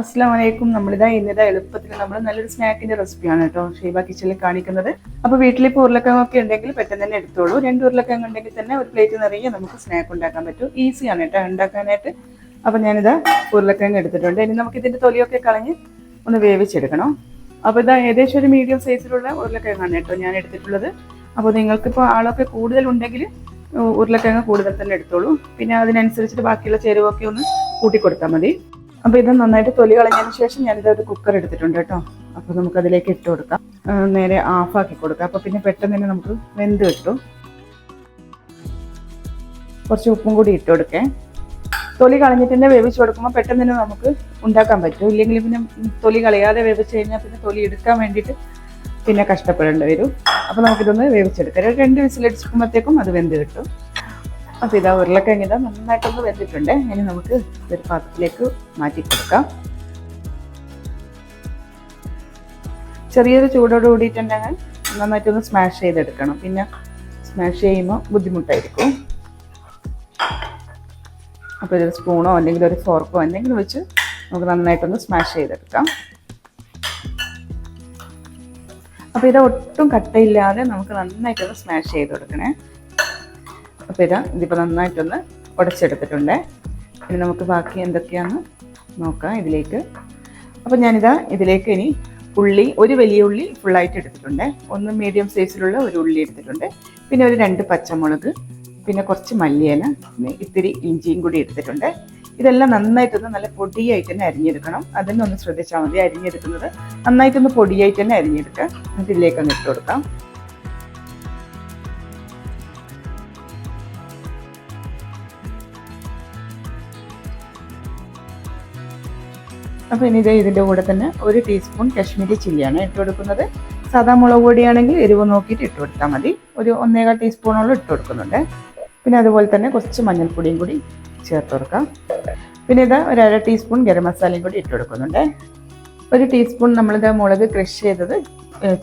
അസ്സാം വലൈക്കും നമ്മളിതാ ഇന്നിതാ എളുപ്പത്തിൽ നമ്മൾ നല്ലൊരു സ്നാക്കിന്റെ റെസിപ്പിയാണ് കേട്ടോ ഷീബ കിച്ചണിൽ കാണിക്കുന്നത്. അപ്പോൾ വീട്ടിലിപ്പോൾ ഉരുളക്കിഴങ്ങൊക്കെ ഉണ്ടെങ്കിൽ പെട്ടെന്ന് തന്നെ എടുത്തോളൂ. രണ്ട് ഉരുളക്കിഴങ്ങ് ഉണ്ടെങ്കിൽ തന്നെ ഒരു പ്ലേറ്റ് നിറയെ നമുക്ക് സ്നാക്ക് ഉണ്ടാക്കാൻ പറ്റും. ഈസിയാണ് കേട്ടോ ഉണ്ടാക്കാനായിട്ട്. അപ്പോൾ ഞാനിതാ ഉരുളക്കിഴങ്ങ് എടുത്തിട്ടുണ്ട്. ഇനി നമുക്ക് ഇതിന്റെ തൊലിയൊക്കെ കളഞ്ഞ് ഒന്ന് വേവിച്ചെടുക്കണം. അപ്പോൾ ഇതാ ഏകദേശം ഒരു മീഡിയം സൈസിലുള്ള ഉരുളക്കിഴങ്ങാണ് കേട്ടോ ഞാൻ എടുത്തിട്ടുള്ളത്. അപ്പോൾ നിങ്ങൾക്കിപ്പോൾ ആളൊക്കെ കൂടുതൽ ഉണ്ടെങ്കിൽ ഉരുളക്കിഴങ്ങ് കൂടുതൽ തന്നെ എടുത്തോളൂ. പിന്നെ അതിനനുസരിച്ചിട്ട് ബാക്കിയുള്ള ചേരുവൊക്കെ ഒന്ന് കൂട്ടി കൊടുത്താൽ മതി. അപ്പോൾ ഇത് നന്നായിട്ട് തൊലി കളഞ്ഞതിന് ശേഷം ഞാനിത് ഒരു കുക്കർ എടുത്തിട്ടുണ്ട് കേട്ടോ. അപ്പോൾ നമുക്ക് അതിലേക്ക് ഇട്ട് കൊടുക്കാം. നേരെ ആക്കി കൊടുക്കാം. അപ്പോൾ പിന്നെ പെട്ടെന്ന് തന്നെ നമുക്ക് വെന്ത് കിട്ടും. കുറച്ച് ഉപ്പും കൂടി ഇട്ട് കൊടുക്കേ. തൊലി കളഞ്ഞിട്ട് തന്നെ വേവിച്ച് കൊടുക്കുമ്പോൾ പെട്ടെന്ന് തന്നെ നമുക്ക് ഉണ്ടാക്കാൻ പറ്റും. ഇല്ലെങ്കിൽ പിന്നെ തൊലി കളയാതെ വേവിച്ച് കഴിഞ്ഞാൽ പിന്നെ തൊലി എടുക്കാൻ വേണ്ടിയിട്ട് പിന്നെ കഷ്ടപ്പെടേണ്ടി വരും. അപ്പോൾ നമുക്കിതൊന്ന് വേവിച്ചെടുക്കാം. രണ്ട് വിസിലടിച്ചപ്പോഴത്തേക്കും അത് വെന്ത് കിട്ടും. അപ്പോൾ ഇതാ ഉരുളക്കിഴങ്ങ് നന്നായിട്ടൊന്ന് വെന്തിട്ടുണ്ട്. ഇനി നമുക്ക് ഒരു പാത്രത്തിലേക്ക് മാറ്റി കൊടുക്കാം. ചെറിയൊരു ചൂടോട് കൂടിയിട്ടുണ്ടെങ്കിൽ നന്നായിട്ടൊന്ന് സ്മാഷ് ചെയ്തെടുക്കണം. പിന്നെ സ്മാഷ് ചെയ്യുമ്പോൾ ബുദ്ധിമുട്ടായിരിക്കും. അപ്പോൾ ഒരു സ്പൂണോ അല്ലെങ്കിൽ ഒരു ഫോർക്കോ എന്തെങ്കിലും വെച്ച് നമുക്ക് നന്നായിട്ടൊന്ന് സ്മാഷ് ചെയ്തെടുക്കാം. അപ്പോൾ ഇത് ഒട്ടും കട്ടയില്ലാതെ നമുക്ക് നന്നായിട്ടൊന്ന് സ്മാഷ് ചെയ്ത് കൊടുക്കണേ. അപ്പോൾ ഇതാ ഇതിപ്പോൾ നന്നായിട്ടൊന്ന് ഉടച്ചെടുത്തിട്ടുണ്ട്. ഇനി നമുക്ക് ബാക്കി എന്തൊക്കെയാണെന്ന് നോക്കാം ഇതിലേക്ക്. അപ്പോൾ ഞാനിതാ ഇതിലേക്ക് ഇനി ഉള്ളി ഒരു വലിയ ഉള്ളി ഫുള്ളായിട്ട് എടുത്തിട്ടുണ്ട്. ഒന്ന് മീഡിയം സൈസിലുള്ള ഒരു ഉള്ളി എടുത്തിട്ടുണ്ട്. പിന്നെ ഒരു രണ്ട് പച്ചമുളക് പിന്നെ കുറച്ച് മല്ലിയില പിന്നെ ഇത്തിരി ഇഞ്ചിയും കൂടി എടുത്തിട്ടുണ്ട്. ഇതെല്ലാം നന്നായിട്ടൊന്ന് നല്ല പൊടിയായിട്ട് തന്നെ അരിഞ്ഞെടുക്കണം. അതിനൊന്ന് ശ്രദ്ധിച്ചാൽ മതി അരിഞ്ഞെടുക്കുന്നത്. നന്നായിട്ടൊന്ന് പൊടിയായിട്ട് തന്നെ അരിഞ്ഞെടുക്കുക എന്നിട്ട് ഇതിലേക്ക് ഒന്ന് ഇട്ട് കൊടുക്കാം. അപ്പോൾ ഇനി ഇത് ഇതിന്റെ കൂടെ തന്നെ ഒരു ടീസ്പൂൺ കശ്മീരി ചില്ലിയാണ് ഇട്ട് കൊടുക്കുന്നത് സാധാ മുളക് പൊടിയാണെങ്കിൽ എരിവ് നോക്കിയിട്ട് ഇട്ട് കൊടുത്താൽ മതി. ഒരു ഒന്നേകാൽ ടീസ്പൂണോളം ഇട്ട് കൊടുക്കുന്നുണ്ട് പിന്നെ അതുപോലെ തന്നെ കുറച്ച് മഞ്ഞൾപ്പൊടിയും കൂടി ചേർത്ത് കൊടുക്കാം. പിന്നെ ഇത് ഒരു അര ടീസ്പൂൺ ഗരം മസാലയും കൂടി ഇട്ട് കൊടുക്കുന്നുണ്ട് ഒരു ടീസ്പൂൺ നമ്മളിത് മുളക് ക്രഷ് ചെയ്തത്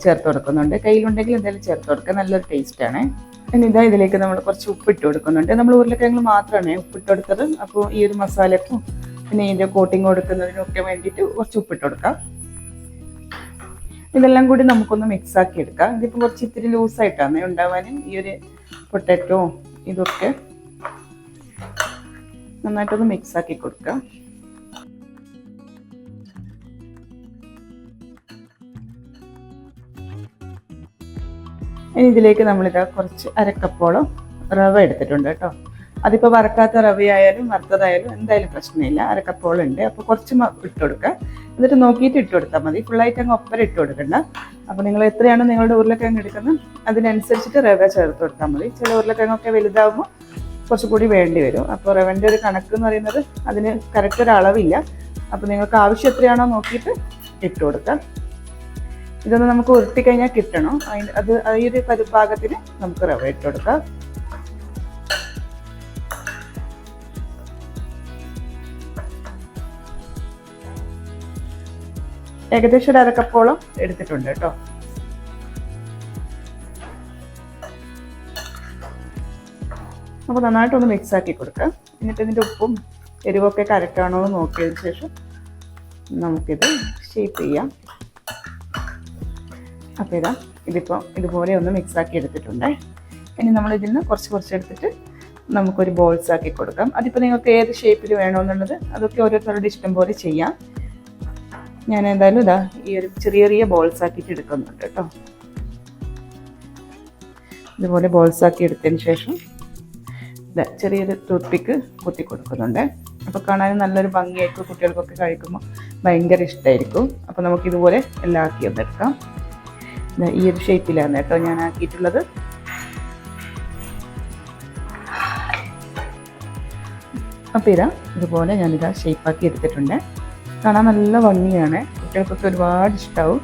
ചേർത്ത് കൊടുക്കുന്നുണ്ട്. കയ്യിലുണ്ടെങ്കിൽ എന്തായാലും ചേർത്ത് കൊടുക്കുക നല്ലൊരു ടേസ്റ്റാണ് പിന്നെ ഇതാ ഇതിലേക്ക് നമ്മൾ കുറച്ച് ഉപ്പിട്ട് കൊടുക്കുന്നുണ്ട്. നമ്മൾ ഉരുളക്കിഴങ്ങ് മാത്രമാണ് ഉപ്പിട്ട് കൊടുത്തത്. അപ്പോൾ ഈ ഒരു മസാലക്കും പിന്നെ ഇതിന്റെ കോട്ടിങ് കൊടുക്കുന്നതിനൊക്കെ വേണ്ടിയിട്ട് കുറച്ച് ഉപ്പിട്ട് കൊടുക്കാം. ഇതെല്ലാം കൂടി നമുക്കൊന്ന് മിക്സ് ആക്കി എടുക്കാം. ഇതിപ്പോൾ കുറച്ച് ഇത്തിരി ലൂസായിട്ടാണ് ഉണ്ടാവാനും. ഈ ഒരു പൊട്ടറ്റോ ഇതൊക്കെ നന്നായിട്ടൊന്ന് മിക്സ് ആക്കി കൊടുക്കാം. ഇനി ഇതിലേക്ക് നമ്മളിതാ കുറച്ച് അരക്കപ്പോളം റവ എടുത്തിട്ടുണ്ട് കേട്ടോ. അതിപ്പോൾ വറക്കാത്ത റവയായാലും വറുത്തതായാലും എന്തായാലും പ്രശ്നമില്ല. അരക്കപ്പോളുണ്ട് അപ്പോൾ കുറച്ച് ഇട്ട് കൊടുക്കുക. എന്നിട്ട് നോക്കിയിട്ട് ഇട്ട് കൊടുത്താൽ മതി. ഫുള്ളായിട്ട് അങ്ങ് ഒപ്പര ഇട്ട് കൊടുക്കണ്ട. അപ്പോൾ നിങ്ങൾ എത്രയാണ് നിങ്ങളുടെ ഉരുളക്കിഴങ്ങ് എടുക്കുന്നത് അതിനനുസരിച്ചിട്ട് റവ ചേർത്ത് കൊടുത്താൽ മതി. ചില ഉരുളക്കിഴങ്ങൊക്കെ വലുതാകുമ്പോൾ കുറച്ചുകൂടി വേണ്ടി വരും. അപ്പോൾ റവന്റെ ഒരു കണക്ക് എന്ന് പറയുന്നത് അതിന് കറക്റ്റ് ഒരു അളവില്ല. അപ്പോൾ നിങ്ങൾക്ക് ആവശ്യം എത്രയാണോ നോക്കിയിട്ട് ഇട്ട് കൊടുക്കുക ഇതൊന്ന് നമുക്ക് ഉരുട്ടിക്കഴിഞ്ഞാൽ കിട്ടണം. അതിന് അത് ഈ ഒരു പരിഭാഗത്തിന് നമുക്ക് റവ ഇട്ട് കൊടുക്കാം. ഏകദേശം ഒരു അരക്കപ്പോളം എടുത്തിട്ടുണ്ട് കേട്ടോ. അപ്പോൾ നന്നായിട്ടൊന്ന് മിക്സ് ആക്കി കൊടുക്കുക എന്നിട്ട് ഇതിന്റെ ഉപ്പും എരിവൊക്കെ കരക്കാണോ എന്ന് നോക്കിയതിന് ശേഷം നമുക്കിത് ഷേപ്പ് ചെയ്യാം. അപ്പോൾ ഇതാ ഇതിപ്പോൾ ഇതുപോലെ ഒന്ന് മിക്സ് ആക്കി എടുത്തിട്ടുണ്ട്. ഇനി നമ്മൾ ഇതിൽ നിന്ന് കുറച്ച് കുറച്ച് എടുത്തിട്ട് നമുക്കൊരു ബോൾസ് ആക്കി കൊടുക്കാം. അതിപ്പോൾ നിങ്ങൾക്ക് ഏത് ഷേപ്പിൽ വേണമെന്നുള്ളത് അതൊക്കെ ഓരോരുത്തരുടെ ഇഷ്ടം പോലെ ചെയ്യാം. ഞാൻ എന്തായാലും ഇതാ ഈ ഒരു ചെറിയ ചെറിയ ബോൾസ് ആക്കിയിട്ട് എടുക്കുന്നുണ്ട് കേട്ടോ. ഇതുപോലെ ബോൾസ് ആക്കി എടുത്തതിന് ശേഷം ഇതാ ചെറിയൊരു ടൂത്ത് പിക്ക് കുത്തി കൊടുക്കുന്നുണ്ട്. അപ്പോൾ കാണാൻ നല്ലൊരു ഭംഗിയായിരിക്കും കുട്ടികൾക്കൊക്കെ കഴിക്കുമ്പോൾ ഭയങ്കര ഇഷ്ടമായിരിക്കും അപ്പോൾ നമുക്ക് ഇതുപോലെ എല്ലാം ആക്കി ഒന്നെടുക്കാം ഈ ഒരു ഷേപ്പിലാണ് കേട്ടോ ഞാൻ ആക്കിയിട്ടുള്ളത്. അപ്പോൾ ഇതാ ഇതുപോലെ ഞാനിതാ ഷേപ്പാക്കി എടുത്തിട്ടുണ്ട്. കാണാൻ നല്ല ഭംഗിയാണ്. കുട്ടികൾക്കൊക്കെ ഒരുപാട് ഇഷ്ടമാവും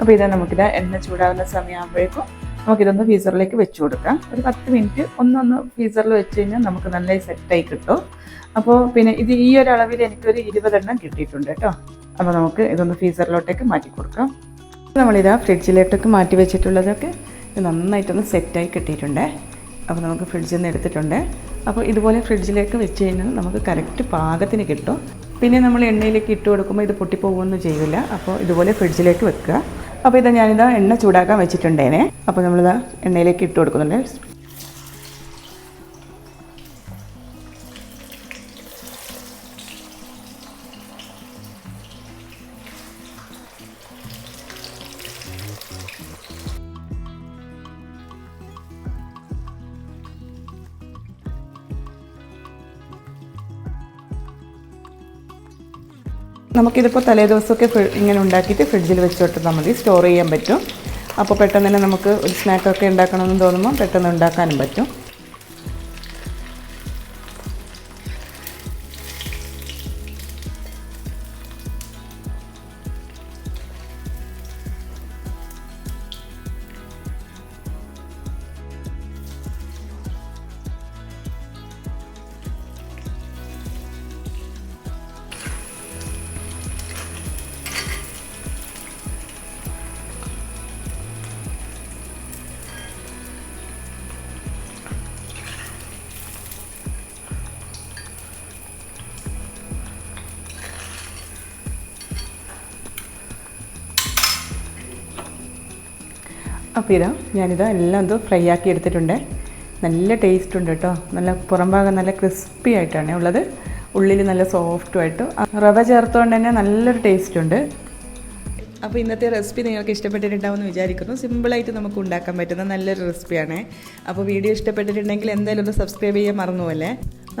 അപ്പോൾ ഇതാ നമുക്കിത് എണ്ണ ചൂടാവുന്ന സമയമാകുമ്പോഴേക്കും നമുക്കിതൊന്ന് ഫീസറിലേക്ക് വെച്ച് കൊടുക്കാം. ഒരു പത്ത് മിനിറ്റ് ഒന്നൊന്ന് ഫീസറിൽ വെച്ച് കഴിഞ്ഞാൽ നമുക്ക് നല്ല സെറ്റായി കിട്ടും. അപ്പോൾ പിന്നെ ഇത് ഈ ഒരു അളവിൽ എനിക്കൊരു ഇരുപതെണ്ണം കിട്ടിയിട്ടുണ്ട് കേട്ടോ. അപ്പോൾ നമുക്ക് ഇതൊന്ന് ഫീസറിലോട്ടേക്ക് മാറ്റി കൊടുക്കാം. നമ്മളിതാ ഫ്രിഡ്ജിലോട്ടേക്ക് മാറ്റി വെച്ചിട്ടുള്ളതൊക്കെ നന്നായിട്ടൊന്ന് സെറ്റായി കിട്ടിയിട്ടുണ്ട്. അപ്പോൾ നമുക്ക് ഫ്രിഡ്ജിൽ നിന്ന് എടുത്തിട്ടുണ്ട്. അപ്പോൾ ഇതുപോലെ ഫ്രിഡ്ജിലേക്ക് വെച്ച് കഴിഞ്ഞാൽ നമുക്ക് കറക്റ്റ് പാകത്തിന് കിട്ടും. പിന്നെ നമ്മൾ എണ്ണയിലേക്ക് ഇട്ട് കൊടുക്കുമ്പോൾ ഇത് പൊട്ടിപ്പോകുമെന്ന് ചെയ്യില്ല അപ്പോൾ ഇതുപോലെ ഫ്രിഡ്ജിലേക്ക് വെക്കുക. അപ്പോൾ ഇത് ഞാനിതാ എണ്ണ ചൂടാക്കാൻ വെച്ചിട്ടുണ്ടേനെ. അപ്പോൾ നമ്മളിതാ എണ്ണയിലേക്ക് ഇട്ട് കൊടുക്കുന്നുണ്ട്. നമുക്കിതിപ്പോൾ തലേ ദിവസമൊക്കെ ഇങ്ങനെ ഉണ്ടാക്കിയിട്ട് ഫ്രിഡ്ജിൽ വെച്ച് കൊടുത്താൽ മതി സ്റ്റോർ ചെയ്യാൻ പറ്റും. അപ്പോൾ പെട്ടെന്ന് തന്നെ നമുക്ക് ഒരു സ്നാക്കൊക്കെ ഉണ്ടാക്കണമെന്ന് തോന്നുമ്പോൾ പെട്ടെന്ന് ഉണ്ടാക്കാനും പറ്റും. അപ്പോൾ ഇതാ ഞാനിത് എല്ലാം ഇത് ഫ്രൈ ആക്കി എടുത്തിട്ടുണ്ട്. നല്ല ടേസ്റ്റ് ഉണ്ട് കേട്ടോ നല്ല പുറം ഭാഗം നല്ല ക്രിസ്പി ആയിട്ടാണ് ഉള്ളത്. ഉള്ളിൽ നല്ല സോഫ്റ്റുമായിട്ട് റവ ചേർത്തുകൊണ്ട് തന്നെ നല്ലൊരു ടേസ്റ്റ് ഉണ്ട്. അപ്പോൾ ഇന്നത്തെ റെസിപ്പി നിങ്ങൾക്ക് ഇഷ്ടപ്പെട്ടിട്ടുണ്ടാവുമെന്ന് വിചാരിക്കുന്നു. സിമ്പിളായിട്ട് നമുക്ക് ഉണ്ടാക്കാൻ പറ്റുന്ന നല്ലൊരു റെസിപ്പിയാണ് അപ്പോൾ വീഡിയോ ഇഷ്ടപ്പെട്ടിട്ടുണ്ടെങ്കിൽ എന്തായാലും ഒന്ന് സബ്സ്ക്രൈബ് ചെയ്യാൻ മറന്നുപോലെ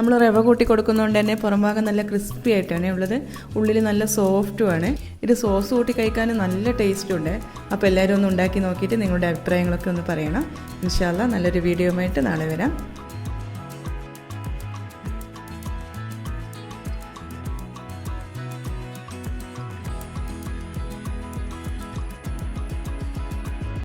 നമ്മൾ റവ കൂട്ടി കൊടുക്കുന്നതുകൊണ്ട് തന്നെ പുറംഭാഗം നല്ല ക്രിസ്പി ആയിട്ടാണ് ഉള്ളത്. ഉള്ളിൽ നല്ല സോഫ്റ്റുമാണ് ഇത് സോസ് കൂട്ടി കഴിക്കാൻ നല്ല ടേസ്റ്റും ഉണ്ട്. അപ്പോൾ എല്ലാവരും ഒന്ന് ഉണ്ടാക്കി നോക്കിയിട്ട് നിങ്ങളുടെ അഭിപ്രായങ്ങളൊക്കെ ഒന്ന് പറയണം. ഇൻഷാല്ല നല്ലൊരു വീഡിയോ ആയിട്ട് നാളെ വരാം.